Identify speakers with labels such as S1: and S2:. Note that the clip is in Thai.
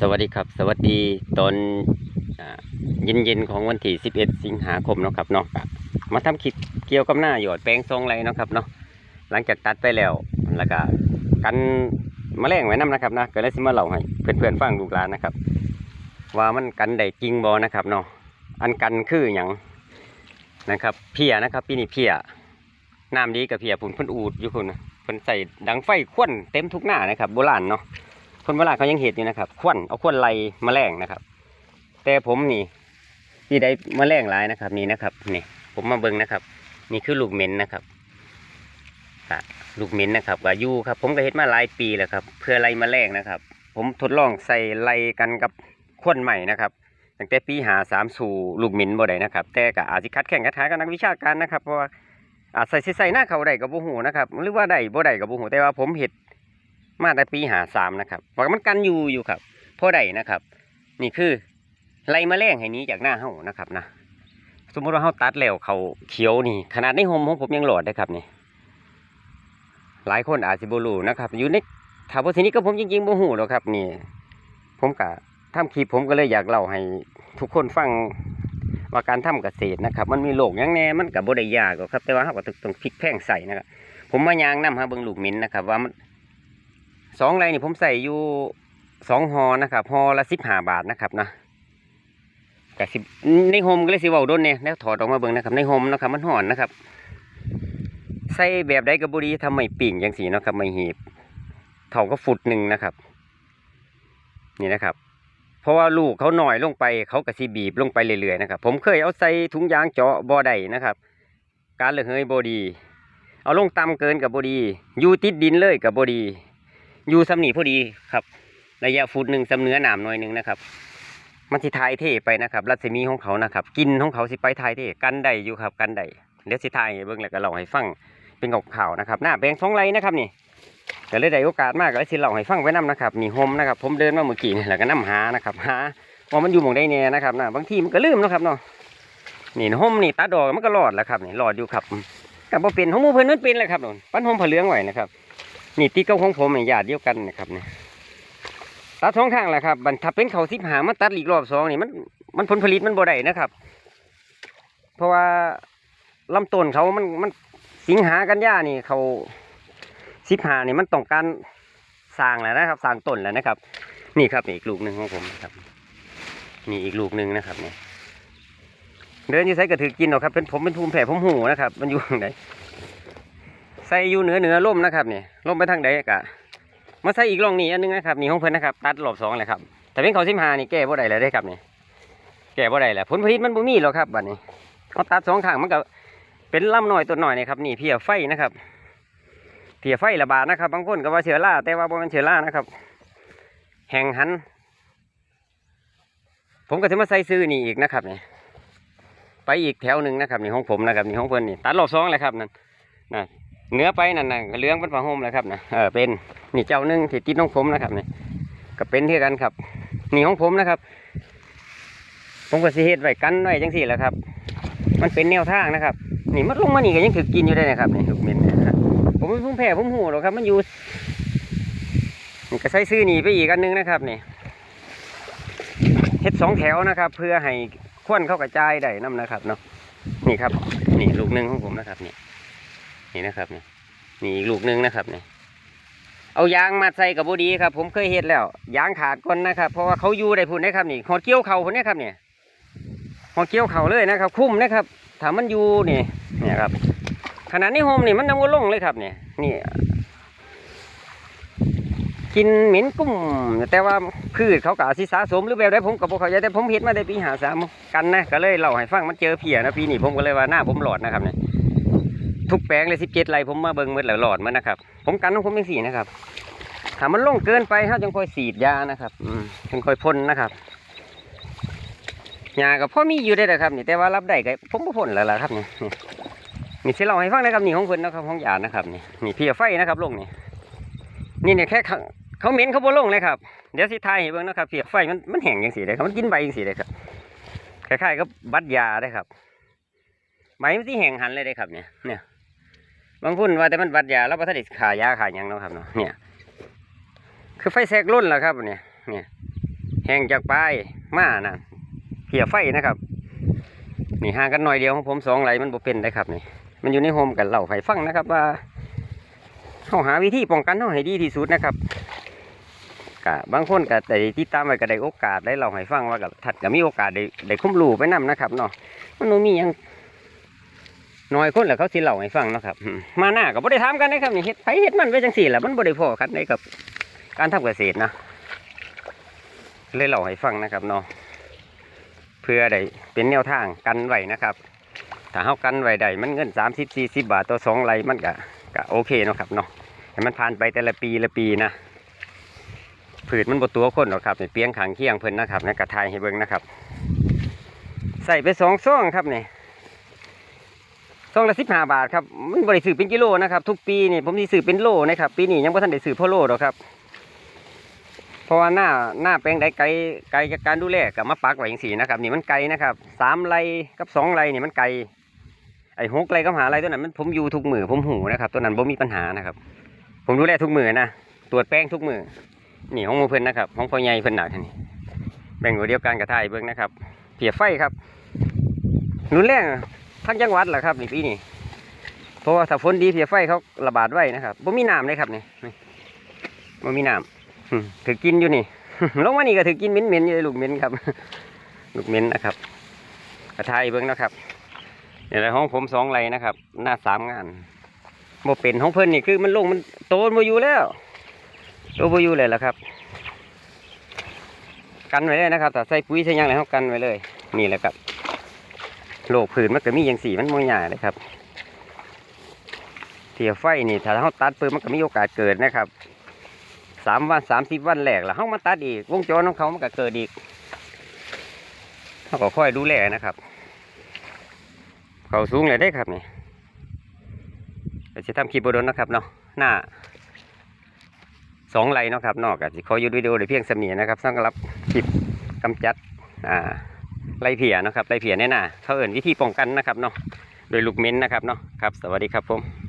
S1: สวัสดีครับ สวัสดีตอนเย็นเย็นๆของวันที่ 11 สิงหาคมเนาะครับเนาะมาทำคลิปเกี่ยวกับหน้าหยอดแปลงทรงไรเนาะครับเนาะหลังจากตัดไปแล้วแล้วก็กันแมลงไว้นํนะครับนะก็เลยสิมาเล่าให้เพื่อนๆฟังลูกหลานนะครับ ว่ามันกันได้จริงบ่นะครับเนาะอันกันคืออย่างนะครับ เพียนะครับปีนี้เพียน้ำดีกับเพียปุ่นเพิ่นอูดอยู่คุณนเพิ่นใส่ดังไฟควนเต็มทุกหน้านะครับโบราณเนาะ คนโบราณเขายังเห็ดอยู่นะครับควันเอาควันไล่แมลงนะครับ แต่ผมนี่ที่ได้แมลงหลายนะครับ นี่นะครับนี่ผมมาเบิ่งนะครับ นี่คือลูกเหม็นนะครับลูกเหม็นนะครับว่าอยู่ครับ ผมก็เฮ็ดมาหลายปีแล้วครับ เพื่อไล่แมลงนะครับ ผมทดลองใส่ไล่กันกับควันใหม่นะครับตั้งแต่ปีหาสามสู่ลูกเหม็นบ่ได้นะครับ แต่ก็อาจสิคัดแข่งคัดท้ายกับนักวิชาการนะครับเพราะว่าอาจใส่ใส่หน้าเขาได้กับบ่หูนะครับหรือว่าได้บ่ได้กับบ่หูแต่ว่าผมเห็ด มาแต่ปีหาสามนะครับว่ามันกันอยู่อยู่ครับพอได้นะครับ นี่คือไล่แมลงให้นี้จากหน้าเฮานะครับนะสมมติว่าเฮาตัดแล้วเขาเขียวนี่ ขนาดในโฮมของผมยังหลอดได้ครับนี่หลายคนอาจสิบ่รู้นะครับ อยู่ในถามว่าทีนี้ก็ผมจริงๆบ่ฮู้หรอกครับ นี่ ผมกะทำคลิปผมก็เลยอยากเล่าให้ทุกคนฟังว่าการทำเกษตรนะครับ มันมีโรคหยังแน่มันก็บ่ได้ยากหรอกครับ แต่ว่าเฮาก็ต้องพลิกแพลงใส่นะครับผมมายางนำหาเบิ่งลูกมิ้นนะครับ ว่ามัน สองไรนี่ผมใส่อยู่สองหอนะครับหอละสิบห้าบาทนะครับนะกับสิบในโฮมก็เลยสิว่าโดนเนี่ยแล้วถอดออกมาเบิ่งนะครับในโฮมนะครับมันห่อนนะครับ ใส่แบบใดกับบุรีทำไม่ปิ่งอย่างสีนะครับไม่หีบเท่าก็ฟุตหนึ่งนะครับ นี่นะครับ เพราะว่าลูกเขาหน่อยลงไปเขากระสีบีบลงไปเรื่อยๆนะครับผมเคยเอาใส่ถุงยางเจาะบ่อใดนะครับ การเหลือเฮยบดี เอาลงต่ำเกินกับบดี อยู่ติดดินเลยกับบดี อยู่สำนีพอดีครับ ระยะฟุตหนึ่งสำเนื้อหนามหน่อยหนึ่งนะครับมันสิทายเทไปนะครับ รัศมีของเขานะครับ กินของเขาสิไปทายเทกันได้อยู่ครับ กันได้เดี๋ยวสิทายเบิ่งแล้วก็เล่าให้ฟังเป็นกับข่าวนะครับ หน้าแปลงสองไรนะครับนี่ก็เลยได้โอกาสมากก็เลยสิเล่าให้ฟังไว้นํนะครับนี่โฮมนะครับ ผมเดินมาเมื่อกี้นี่แล้วก็นํหานะครับหาว่ามันอยู่มองใดแน่นะครับนะบางทีมันก็ลืมนะครับเนาะนี่โฮมนี่ตัดอกมันก็รอดแล้วครับนี่รอดอยู่ครับกับบ่เป็นของมูเพิ่นมันเป็นเลยครับนนปั้นโฮมผาเลืองไว้นะครับ นี่ตีเก้าของผมเนี่ยญาติเดียวกันนะครับเนี่ยตัดสองข้างแหละครับบันถ้าเป็นเขาสิบหามาตัดอีกรอบสองนี่มันมันผลผลิตมันบ่ได้นะครับ เพราะว่าลำต้นเขามันมันสิงหากันยานี่เขาสิบหานี่มันต้องการสร้างแล้วนะครับสร้างต้นแล้วนะครับ นี่ครับอีกลูกหนึ่งของผมนะครับนี่อีกลูกหนึ่งนะครับเนี่ยเดินอยู่ใส่กระถือกินหรอกครับเป็นผมเป็นภูมิแพ้ผมหูนะครับ มันอยู่ตรงไหน ใส่อยู่เหนือเหนือล่มนะครับนี่ล่มไปทางใดกะมาใส่อีกร่องนี้อันนึงนะครับนี่ของเพิ่นนะครับ ตัดรอบสองเลยครับแต่เป็นเขาสิมหานี่แก้บ่ได้เลยได้ครับนี่แก้บ่ได้แหละผลผลิตมันบ่มีหรอกครับบัดนี้เขาตัดสองข้างมันก็เป็นลำหน่อยตัวหน่อยนี่ครับนี่เพียไฟนะครับเพียไฟระบาดนะครับ บางคนก็ว่าเชื้อราแต่ว่าบ่แมันเชื้อรานะครับ แห่งหัน ผมก็จะมาใส่ซื้อนี่อีกนะครับนี่ไปอีกแถวหนึ่งนะครับนี่ของผมนะครับนี่ของเพิ่อนนี่ตัดรอบสองเลยครับนั่นนะ เนื้อไปนั่นน่ะเหลืองเป็นผ้าห่มแล้วครับนะเออเป็นนี่เจ้านึงที่ติดของผมนะครับนี่ก็เป็นที่กันครับ นี่ของผมนะครับ ผมก็สิเฮ็ดไว้กันไว้จังสี่แหละครับ มันเป็นแนวทางนะครับ นี่มันลงมานี่ก็ยังถือกินอยู่ได้นะครับนี่ลูกเม็ดนะครับผมเป็นผู้แพ้ผมหูหรอกครับ มันอยู่นี่ก็ใส่ซื้อหนีไปอีกอันหนึงนะครับนี่เฮ็ดสองแถวนะครับ เพื่อให้ควนเข้ากระจายได้นํนะครับเนาะนี่ครับ นี่ลูกหนึ่งของผมนะครับนี่ นี่นะครับนี่นี่อีกลูกหนึงนะครับนี่เอายางมาใส่กับบดีครับ ผมเคยเห็นแล้วยางขาดก่อนนะครับ เพราะว่าเขาอยู่ได้พุ่นนะครับนี่หอดเกี้ยวเข่าพุ่นนะครับเนี่ยหอดเกี้ยวเข่าเลยนะครับ คุ้มนะครับถ้ามันอยู่นี่เนี่ยครับขนาดนี้โฮมนี่มันนำก็ลงเลยครับเนี่ยนี่กินเหม็นกุ้มแต่ว่าพืชเขาก็อาจสิสะสมหรือแบบใดผมกับพวกเขาใจแต่ผมเห็นมาได้ปีหาสามกันนะก็เลยเล่าให้ฟังมันเจอเพียนะปีนี้ผมก็เลยว่าหน้าผมหลอดนะครับเนี่ย ทุกแปลงเลยสิบเจ็ดไรผมมาเบิ่งมืดแล้วหลอดมันนะครับ ผมกันของผมเป็นสีนะครับถ้ามันลงเกินไปเขาจังค่อยสีดยานะครับ อืมจังค่อยพ่นนะครับยากับพ่อมีอยู่ได้แต่ครับนี่แต่ว่ารับได้ก็ผมก็พ่นแล้วล่ะครับนี่นี่นี่เล่าให้ฟังนะครับนี่ของเพิ่นนะครับของยานะครับนี่นี่เพียไฟนะครับลงนี่นี่เนี่ยแค่เขาเขาเหม็นเขาบ่ลงเลยครับเดี๋ยวสิทายให้เบิ่งนะครับเพียไฟมันมันแห้งอย่างสีเลยครับมันกินใบอย่างสีเลยครับคล้ายๆกับบัดยาได้ครับใบมันที่แห้งหันเลยได้ครับเนี่ยเนี่ย บางพุ่นว่าแต่มันบัดยาแล้วพระทดิขายาขายยังเนาะครับเนาะเนี่ย คือไฟแทรกรุ่นแล้วครับเนี่ยเนี่ยแห้งจากปลายมาน่ะเพียไฟนะครับนี่ห่างกันหน่อยเดียวของผมสองไหลมันบ่เป็นได้ครับนี่มันอยู่ในโฮมกันเหล่าให้ฟังนะครับ ว่าเขาหาวิธีป้องกันเขาให้ดีที่สุดนะครับกะบางคนก็ได้ติดตามไว้ก็ได้โอกาสได้เล่าให้ฟังว่ากับถัดก็มีโอกาสได้ได้คุ้มรูไปนํนะครับเนาะมันบ่มียัง น้อยคนแหละเขาสิเล่าให้ฟังเนาะครับ มาหน้าก็บ่ได้ถามกันนะครับนี่เฮ็ดไผเฮ็ดมันไว้จังซี่แหละมันบ่ได้พอกันได้กับ การทำเกษตรนะเลยเล่าให้ฟังนะครับเนาะเพื่อได้เป็นแนวทางกันไว้นะครับถ้าเฮากันไว้ได้มันเงิน30 40บสี่สิบบาทต่อสองไรมันก็ก็โอเคเนาะครับเนาะให้มันผ่านไปแต่ละปีละปีนะผืดมันบ่ตัวคนหรอกครับเนี่เปียงขางเคียงเพิ่นนะครับในกระทายให้เบิ่งนะครับ ใส่ไปสองซองครับเนี่ ซองละ15บห้าบาทครับมันบ่ได้ซื้อเป็นกิโลนะครับ ทุกปีนี่ผมสิซื้อเป็นโลนะครับ ปีนี้ยังบ่ทันได้ซื้อพ่อโลดอกครับเพราะว่าหน้าหน้าแปลงใดไกลไกลจากการดูแลกับมาปักไว้อย่างสีนะครับ นี่มันไกลนะครับสามไรกับสองไรนี่มันไกลไอ้หกไรกับหาไรตัวนั้นมันผมอยู่ทุกมือผมหูนะครับตัวนั้นผมมีปัญหานะครับ ผมดูแลทุกมือนะตรวจแป้งทุกมือนี่ของหมูเพิ่นนะครับของพ่อใหญ่เพิ่นหนักนี่แบ่งไว้เดียวกันกับไทยเบิ่งนะครับเพียไฟครับรุนแรง ทั้งจังหวัดแหละครับนี่ปีนี้เพราะว่าถ้าฝนดีเพียไฟเขาระบาดไว้นะครับผมมีน้ำเลยครับนี่บ่มีน้ำถือกินอยู่นี่ลงมานี่ก็ถือกินเหม็นๆอยู่เลยลูกเหม็นครับ ลูกเหม็นนะครับกระทายเบิ้งนะครับนี่แหละห้องผมสองไรนะครับ หน้าสามงานโมเป็นของเพิ่นนี่คือมันลงมันโตมอยู่แล้วโตมอยู่เลยละครับ กันไว้เลยนะครับแต่ใส่ปุ๋ยใส่ยังอะไรเขากันไว้เลย นี่แหละครับ โรคผื่นมันก็มีอย่างสีมันมง่ายเลยครับเทียไฟนี่ถ้าเขาตัดปืนมันก็มีโอกาสเกิดนะครับสามวันสามสิบวันแรกแล้วเขามาตัดอีกวงจรของเขามันก็เกิดอีกเขาก็ค่อยดูแลนะครับ เขาสูงเลยได้ครับนี่เดี๋ยวจะทำคลิปบโดนนะครับเนาะหน้าสองไรเนาะครับนอกจากขอยุดวิดีโอเดี๋ยวเพียงสำเนียนะครับสำหรับคลิปกำจัดอ่า ไรเพียนะครับไรเพียแน่น่ะเขาเอื่นวิธีป้องกันนะครับเนาะโดยลูกเม้นนะครับเนาะครับ สวัสดีครับผม